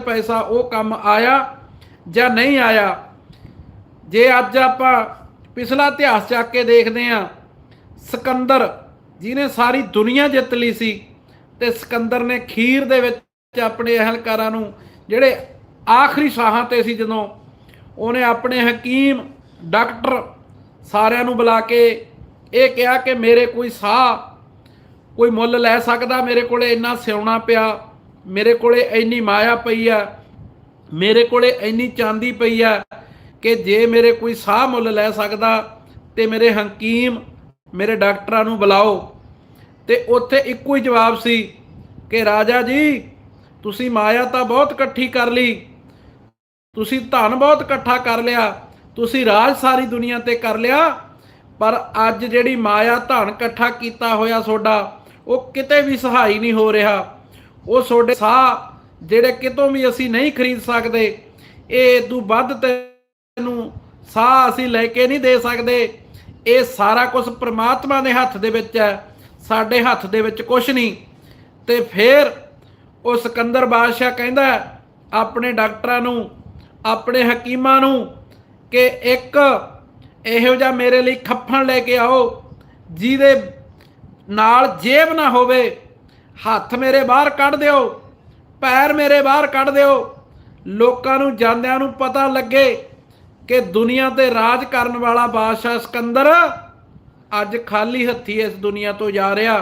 ਪੈਸਾ ਉਹ ਕੰਮ ਆਇਆ ਜਾਂ ਨਹੀਂ ਆਇਆ? ਜੇ ਅੱਜ ਆਪਾਂ ਪਿਛਲਾ ਇਤਿਹਾਸ ਚੱਕ ਕੇ ਦੇਖਦੇ ਆ ਸਿਕੰਦਰ ਜਿਹਨੇ ਸਾਰੀ ਦੁਨੀਆ ਜਿੱਤ ਲਈ ਸੀ ਤੇ ਸਿਕੰਦਰ ਨੇ ਖੀਰ ਦੇ ਵਿੱਚ ਆਪਣੇ ਅਹਲਕਾਰਾਂ ਨੂੰ ਜਿਹੜੇ ਆਖਰੀ ਸਾਹਾਂ ਤੇ ਸੀ ਜਦੋਂ ਉਹਨੇ ਆਪਣੇ ਹਕੀਮ, ਡਾਕਟਰ ਸਾਰਿਆਂ ਨੂੰ ਬੁਲਾ ਕੇ ਇਹ ਕਿਹਾ ਕਿ ਮੇਰੇ ਕੋਈ ਸਾਹ, ਕੋਈ ਮੁੱਲ ਲੈ ਸਕਦਾ, ਮੇਰੇ ਕੋਲੇ ਇੰਨਾ ਸਿਉਣਾ ਪਿਆ। ਮੇਰੇ ਕੋਲੇ ਇੰਨੀ ਮਾਇਆ ਪਈ ਆ, ਮੇਰੇ ਕੋਲੇ ਇੰਨੀ ਚਾਂਦੀ ਪਈ ਆ ਕਿ ਜੇ ਮੇਰੇ ਕੋਈ ਸਾਹ ਮੁੱਲ ਲੈ ਸਕਦਾ ਤੇ ਮੇਰੇ ਹਕੀਮ, ਮੇਰੇ ਡਾਕਟਰਾਂ ਨੂੰ ਬੁਲਾਓ। ਤੇ ਉੱਥੇ ਇੱਕੋ ਹੀ ਜਵਾਬ ਸੀ ਕਿ, ਰਾਜਾ ਜੀ, ਤੁਸੀਂ ਮਾਇਆ ਤਾਂ ਬਹੁਤ ਇਕੱਠੀ ਕਰ ਲਈ, ਤੁਸੀਂ ਧਨ ਬਹੁਤ ਇਕੱਠਾ ਕਰ ਲਿਆ, ਤੁਸੀਂ ਰਾਜ ਸਾਰੀ ਦੁਨੀਆ ਤੇ ਕਰ ਲਿਆ, ਪਰ ਅੱਜ ਜਿਹੜੀ ਮਾਇਆ ਧਨ ਇਕੱਠਾ ਕੀਤਾ ਹੋਇਆ ਤੁਹਾਡਾ, ਉਹ ਕਿਤੇ ਵੀ ਸਹਾਈ ਨਹੀਂ ਹੋ ਰਿਹਾ। ਉਹ ਤੁਹਾਡੇ ਸਾਹ ਜਿਹੜੇ ਕਿਤੋਂ ਵੀ ਅਸੀਂ ਨਹੀਂ ਖਰੀਦ ਸਕਦੇ, ਇਹ ਤੋਂ ਵੱਧ ਤੈਨੂੰ ਸਾਹ ਅਸੀਂ ਲੈ ਕੇ ਨਹੀਂ ਦੇ ਸਕਦੇ। ਇਹ ਸਾਰਾ ਕੁਝ ਪ੍ਰਮਾਤਮਾ ਦੇ ਹੱਥ ਦੇ ਵਿੱਚ ਹੈ, ਸਾਡੇ ਹੱਥ ਦੇ ਵਿੱਚ ਕੁਝ ਨਹੀਂ। ਤੇ ਫਿਰ ਉਹ ਸਿਕੰਦਰ ਬਾਦਸ਼ਾਹ ਕਹਿੰਦਾ ਆਪਣੇ ਡਾਕਟਰਾਂ ਨੂੰ, ਆਪਣੇ ਹਕੀਮਾਂ ਨੂੰ ਕਿ ਇੱਕ ਇਹੋ ਜਿਹਾ ਮੇਰੇ ਲਈ ਖੱਫਣ ਲੈ ਕੇ ਆਓ, ਜਿਹਦੇ ਨਾਲ ਜੇਬ ਨਾ ਹੋਵੇ। ਹੱਥ ਮੇਰੇ ਬਾਹਰ ਕੱਢ ਦਿਓ, ਪੈਰ ਮੇਰੇ ਬਾਹਰ ਕੱਢ ਦਿਓ। ਲੋਕਾਂ ਨੂੰ, ਜਾਂਦਿਆਂ ਨੂੰ ਪਤਾ ਲੱਗੇ ਕਿ ਦੁਨੀਆ ਤੇ ਰਾਜ ਕਰਨ ਵਾਲਾ ਬਾਦਸ਼ਾਹ ਸਿਕੰਦਰ ਅੱਜ ਖਾਲੀ ਹੱਥੀ ਇਸ ਦੁਨੀਆ ਤੋਂ ਜਾ ਰਿਹਾ।